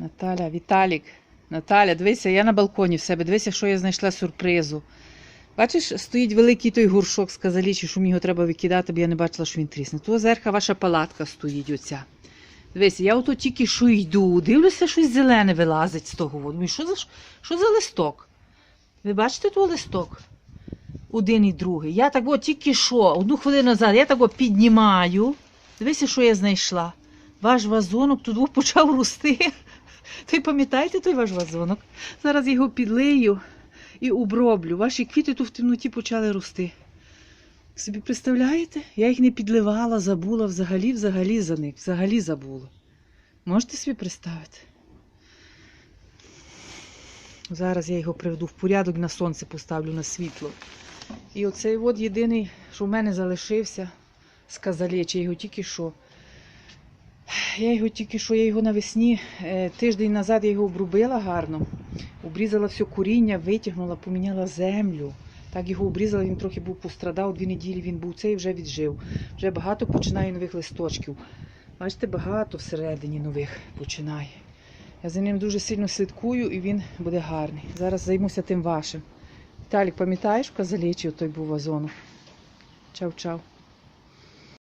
Наталя, Віталік, Наталя, дивися, я на балконі в себе. Дивися, що я знайшла сюрпризу. Бачиш, стоїть великий той горшок з казалічі, що мені його треба викидати, бо я не бачила, що він трісне. Того зерха ваша палатка стоїть оця. Дивися, я ото тільки що йду, дивлюся, щось зелене вилазить з того. воду. Що за, що за листок? Ви бачите той листок? Один і другий. Я так от тільки що, одну хвилину назад, я так от піднімаю. Дивися, що я знайшла. Ваш вазонок тут почав рости. Ви пам'ятаєте той ваш вазонок? Зараз його підлию і оброблю. Ваші квіти тут в темноті почали рости. Собі представляєте? Я їх не підливала, забула взагалі, взагалі за них, взагалі забула. Можете собі представити? Зараз я його приведу в порядок на сонце поставлю на світло. І оцей от єдиний, що в мене залишився з казалечі, я його тільки що. Я його тільки що, я його навесні, е, тиждень назад я його обрубила гарно, обрізала все коріння, витягнула, поміняла землю. Так його обрізала, він трохи був пострадав, дві неділі він був цей вже віджив. Вже багато починає нових листочків. Бачите, багато всередині нових починає. Я за ним дуже сильно слідкую і він буде гарний. Зараз займуся тим вашим. Віталік, пам'ятаєш, в казалічі той був вазону? Чав-чав.